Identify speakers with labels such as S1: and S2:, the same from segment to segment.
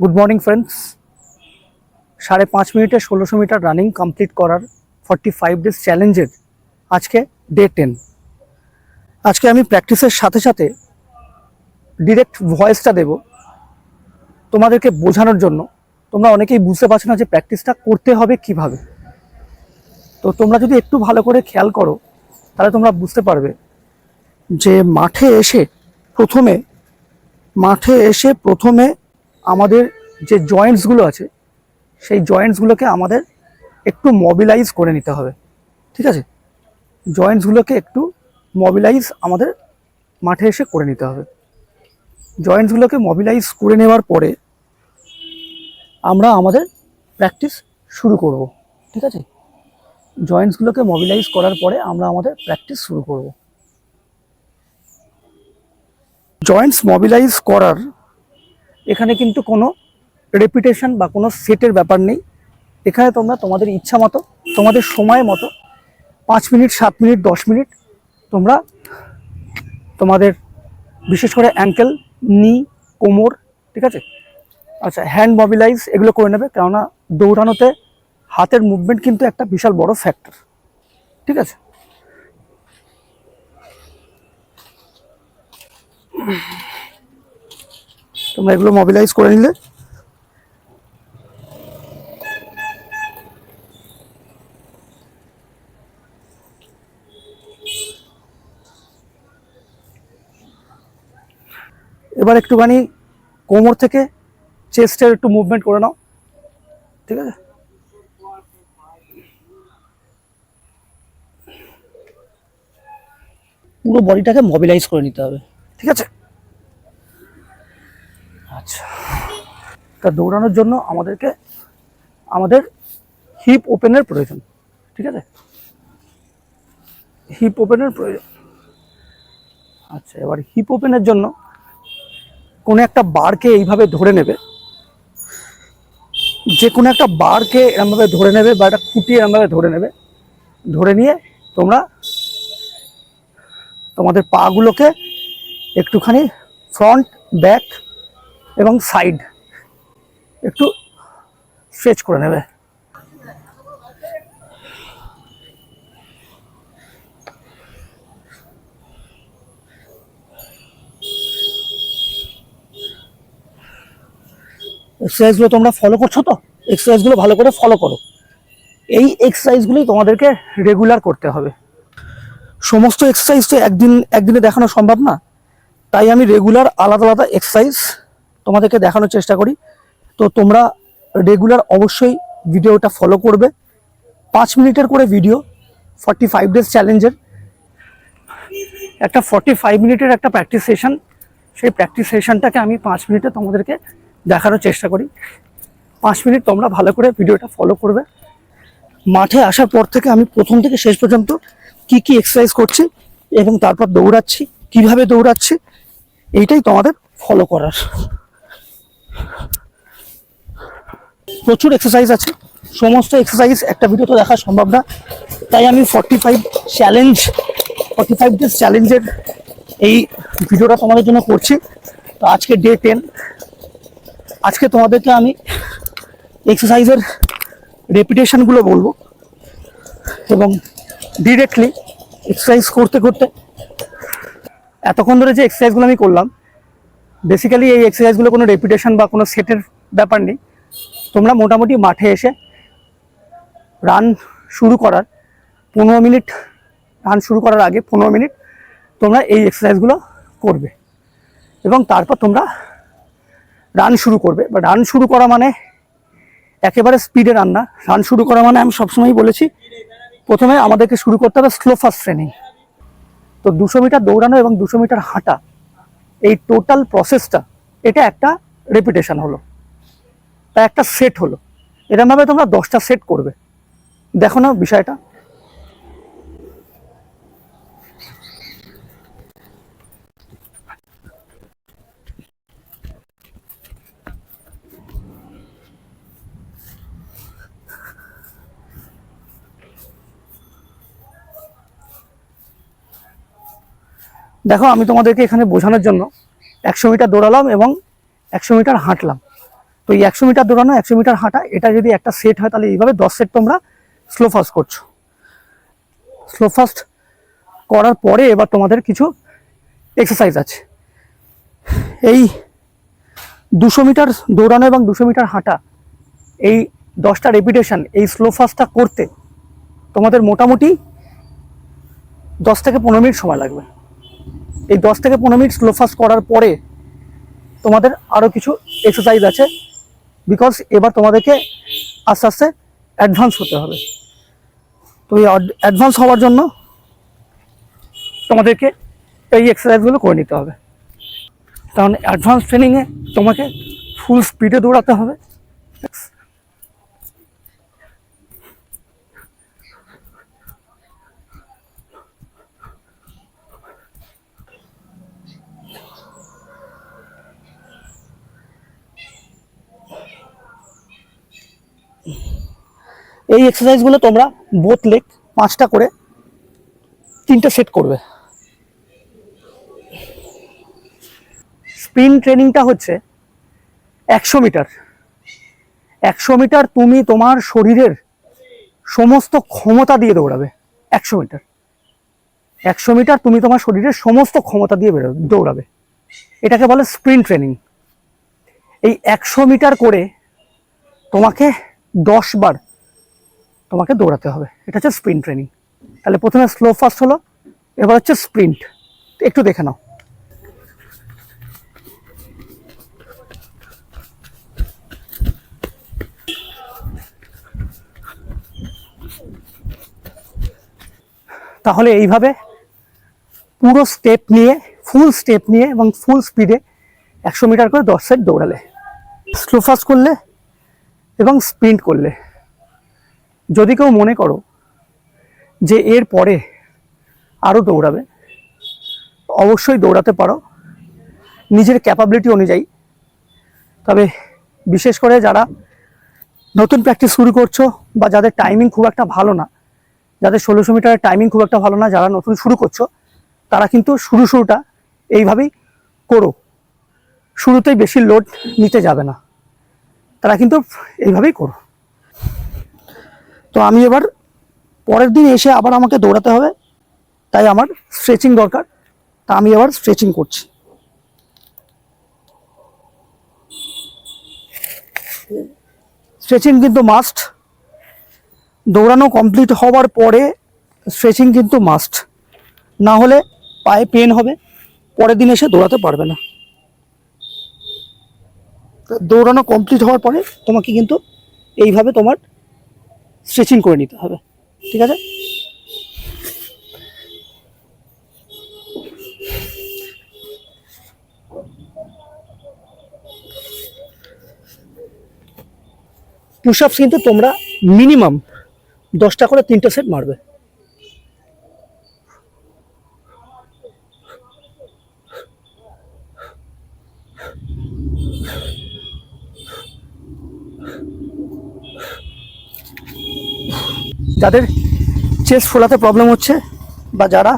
S1: Good morning friends সাড়ে পাঁচ মিনিটে ষোলোশো মিটার রানিং কমপ্লিট করার ফর্টি ফাইভ ডেজ চ্যালেঞ্জের আজকে ডে টেন আজকে আমি প্র্যাকটিসের সাথে সাথে ডিরেক্ট ভয়েসটা দেব তোমাদেরকে বোঝানোর জন্য। তোমরা অনেকেই বুঝতে পারছ না যে প্র্যাকটিসটা করতে হবে কীভাবে। তো তোমরা যদি একটু ভালো করে খেয়াল করো, তাহলে তোমরা বুঝতে পারবে যে মাঠে এসে প্রথমে, মাঠে এসে প্রথমে আমাদের যে জয়েন্টসগুলো আছে, সেই জয়েন্টসগুলোকে আমাদের একটু মবিলাইজ করে নিতে হবে। ঠিক আছে? জয়েন্টসগুলোকে একটু মবিলাইজ আমাদের মাঠে এসে করে নিতে হবে। জয়েন্টসগুলোকে মবিলাইজ করে নেওয়ার পরে আমরা আমাদের প্র্যাকটিস শুরু করব। ঠিক আছে? জয়েন্টসগুলোকে মবিলাইজ করার পরে আমরা আমাদের প্র্যাকটিস শুরু করব। জয়েন্টস মবিলাইজ করার এখানে কিন্তু কোনো রেপিটেশন বা কোনো সেটের ব্যাপার নেই। এখানে তোমরা তোমাদের ইচ্ছা মতো, তোমাদের সময় মতো পাঁচ মিনিট, সাত মিনিট, দশ মিনিট তোমরা তোমাদের বিশেষ করে অ্যাঙ্কেল নি কোমর, ঠিক আছে? আচ্ছা হ্যান্ড মবিলাইজ এগুলো করে নেবে, কেননা দৌড়ানোতে হাতের মুভমেন্ট কিন্তু একটা বিশাল বড় ফ্যাক্টর ঠিক আছে? তোমরা এগুলো মবিলাইজ করে নিলে। এবার একটুখানি কোমর থেকে চেস্টের একটু মুভমেন্ট করে নাও। ঠিক আছে? পুরো বডিটাকে মবিলাইজ করে নিতে হবে। ঠিক আছে? আচ্ছা। তা দৌড়ানোর জন্য আমাদেরকে, আমাদের হিপ ওপেনের প্রয়োজন, ঠিক আছে? হিপ ওপেনের প্রয়োজন। আচ্ছা এবার হিপ ওপেনের জন্য কোনো একটা বারকে এইভাবে ধরে নেবে, যে কোনো একটা বারকে এরমভাবে ধরে নেবে বা একটা খুঁটি এরমভাবে ধরে নেবে, ধরে নিয়ে তোমরা তোমাদের পাগুলোকে একটুখানি ফ্রন্ট ব্যাক এবং সাইড একটু স্ট্রেচ করে নেবে। এক্সারসাইজগুলো তোমরা ফলো করছ তো? এক্সারসাইজগুলো ভালো করে ফলো করো। এই এক্সারসাইজগুলোই তোমাদেরকে রেগুলার করতে হবে। সমস্ত এক্সারসাইজ তো একদিন একদিনে দেখানো সম্ভব না। তাই আমি রেগুলার আলাদা আলাদা এক্সারসাইজ তোমাদেরকে দেখানোর চেষ্টা করি। তো তোমরা রেগুলার অবশ্যই ভিডিওটা ফলো করবে। পাঁচ মিনিটের করে ভিডিও ফর্টি ফাইভ ডেজ চ্যালেঞ্জের একটা ফর্টি ফাইভ মিনিটের একটা প্র্যাকটিস সেশন সেই প্র্যাকটিস সেশনটাকে আমি পাঁচ মিনিটে তোমাদেরকে দেখানোর চেষ্টা করি। পাঁচ মিনিট তোমরা ভালো করে ভিডিওটা ফলো করবে। মাঠে আসার পর থেকে আমি প্রথম থেকে শেষ পর্যন্ত কি কি এক্সারসাইজ করছি এবং তারপর দৌড়াচ্ছি, কীভাবে দৌড়াচ্ছি, এইটাই তোমাদের ফলো করার। প্রচুর এক্সারসাইজ আছে। সমস্ত এক্সারসাইজ একটা ভিডিও তো দেখা সম্ভব না। তাই আমি forty five challenge forty five days চ্যালেঞ্জের এই ভিডিওটা তোমাদের জন্য করছি। তো আজকে ডে টেন আজকে তোমাদেরকে আমি এক্সারসাইজের রেপিটেশনগুলো বলব এবং ডিরেক্টলি এক্সারসাইজ করতে করতে, এতক্ষণ ধরে যে এক্সারসাইজগুলো আমি করলাম বেসিক্যালি এই এক্সারসাইজগুলো কোনো রেপিটেশন বা কোনো সেটের ব্যাপার নেই। তোমরা মোটামুটি মাঠে এসে রান শুরু করার, পনেরো মিনিট রান শুরু করার আগে পনেরো মিনিট তোমরা এই এক্সারসাইজগুলো করবে। এবং তারপর তোমরা রান শুরু করবে। বা রান শুরু করা মানে একেবারে স্পিডে রান না। রান শুরু করা মানে আমি সবসময়ই বলেছি, প্রথমে আমাদেরকে শুরু করতে হবে স্লো ফাস্ট ট্রেনিং তো দুশো মিটার দৌড়ানো এবং দুশো মিটার হাঁটা এই টোটাল প্রসেসটা এটা একটা রেপিটেশন হলো। তা একটা সেট হলো। এরমভাবে তোমরা দশটা সেট করবে। দেখো না বিষয়টা। দেখো, আমি তোমাদেরকে এখানে বোঝানোর জন্য একশো মিটার দৌড়ালাম এবং একশো মিটার হাঁটলাম। তো এই একশো মিটার দৌড়ানো, একশো মিটার হাঁটা, এটা যদি একটা সেট হয়, তাহলে এইভাবে দশ সেট তোমরা স্লো ফাস্ট করছ। স্লো ফাস্ট করার পরে এবার তোমাদের কিছু এক্সারসাইজ আছে। এই দুশো মিটার দৌড়ানো এবং দুশো মিটার হাঁটা, এই দশটা রেপিটেশন এই স্লো ফাস্টটা করতে তোমাদের মোটামুটি দশ থেকে পনেরো মিনিট সময় লাগবে। এই দশ থেকে পনেরো মিনিট স্লো ফাস্ট করার পরে তোমাদের আরও কিছু এক্সারসাইজ আছে বিকজ এবার তোমাদেরকে আস্তে আস্তে অ্যাডভান্স হতে হবে। তো এই অ্যাডভান্স হওয়ার জন্য তোমাদেরকে এই এক্সারসাইজগুলো করে নিতে হবে। কারণ অ্যাডভান্স ট্রেনিংয়ে তোমাকে ফুল স্পিডে দৌড়াতে হবে। এই এক্সারসাইজগুলো তোমরা বোথ লেগ পাঁচটা করে তিনটা সেট করবে। স্পিন ট্রেনিংটা হচ্ছে একশো মিটার একশো মিটার তুমি তোমার শরীরের সমস্ত ক্ষমতা দিয়ে দৌড়াবে একশো মিটার একশো মিটার তুমি তোমার শরীরের সমস্ত ক্ষমতা দিয়ে বেরোবে দৌড়াবে। এটাকে বলে স্প্রিন্ট ট্রেনিং এই একশো মিটার করে তোমাকে দশ বার তোমাকে দৌড়াতে হবে। এটা হচ্ছে স্প্রিন্ট ট্রেনিং তাহলে প্রথমে স্লো ফাস্ট হলো, এবার হচ্ছে স্প্রিন্ট একটু দেখে নাও। তাহলে এইভাবে পুরো স্টেপ নিয়ে ফুল স্টেপ নিয়ে এবং ফুল স্পিডে একশো মিটার করে দশ সেট দৌড়ালে। স্লো ফাস্ট করলে এবং স্প্রিন্ট করলে। যদি কেউ মনে করো যে এর পরে আরও দৌড়াবে, অবশ্যই দৌড়াতে পারো। নিজের ক্যাপাবিলিটি অনুযায়ী। তবে বিশেষ করে যারা নতুন প্র্যাকটিস শুরু করছ বা যাদের টাইমিং খুব একটা ভালো না, যাদের ষোলোশো মিটারের টাইমিং খুব একটা ভালো না, যারা নতুন শুরু করছ, তারা কিন্তু শুরু শুরুটা এইভাবেই করো। শুরুতেই বেশি লোড নিতে যাবে না। তারা কিন্তু এইভাবেই করো। আমি এবার পরের দিন এসে আবার আমাকে দৌড়াতে হবে। তাই আমার স্ট্রেচিং দরকার। তা আমি এবার স্ট্রেচিং করছি। স্ট্রেচিং কিন্তু মাস্ট দৌড়ানো কমপ্লিট হওয়ার পরে স্ট্রেচিং কিন্তু মাস্ট না হলে পায়ে পেন হবে। পরের দিন এসে দৌড়াতে পারবে না। দৌড়ানো কমপ্লিট হওয়ার পরে তোমাকে কিন্তু এইভাবে তোমার স্ট্রেচিং করে নিতে হবে, ঠিক আছে? পুশ আপস কিন্তু তোমরা মিনিমাম দশটা করে তিনটে সেট মারবে। যাদের চেস্ট ফোলাতে প্রবলেম হচ্ছে বা যারা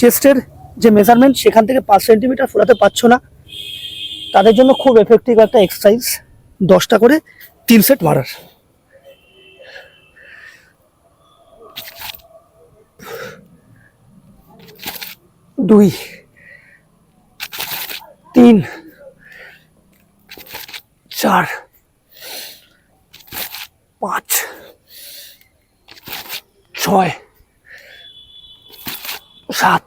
S1: চেস্টের যে মেজারমেন্ট সেখান থেকে পাঁচ সেন্টিমিটার ফোলাতে পারছ না, তাদের জন্য খুব এফেক্টিভ একটা এক্সারসাইজ দশটা করে তিন সেট মারার। দুই, তিন, চার পাঁচ ছয় সাত,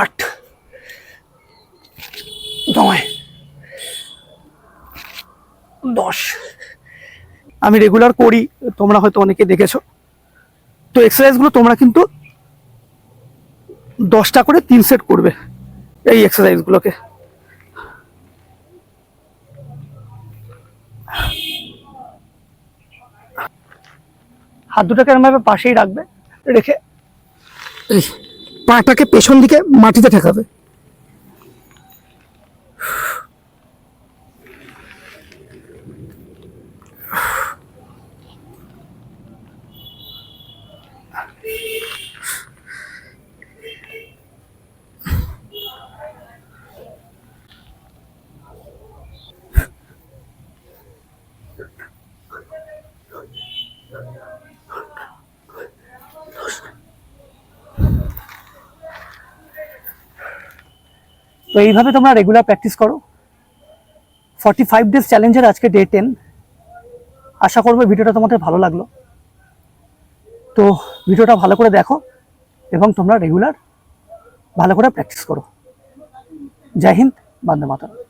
S1: আট, নয়, দশ। আমি রেগুলার করি, তোমরা হয়তো অনেকে দেখেছ। তো এক্সারসাইজগুলো তোমরা কিন্তু দশটা করে তিন সেট করবে এই এক্সারসাইজগুলোকে হাত দুটাকে এরমভাবে পাশেই রাখবে রেখে পাটাকে পেছন দিকে মাটিতে ঠেকাবে। তো এইভাবে তোমরা রেগুলার প্র্যাকটিস করো। ফর্টি ফাইভ ডেজ চ্যালেঞ্জের আজকে ডে টেন আশা করব ভিডিওটা তোমাদের ভালো লাগল। তো ভিডিওটা ভালো করে দেখো এবং তোমরা রেগুলার ভালো করে প্র্যাকটিস করো। জয় হিন্দ, বন্দে মাতরম।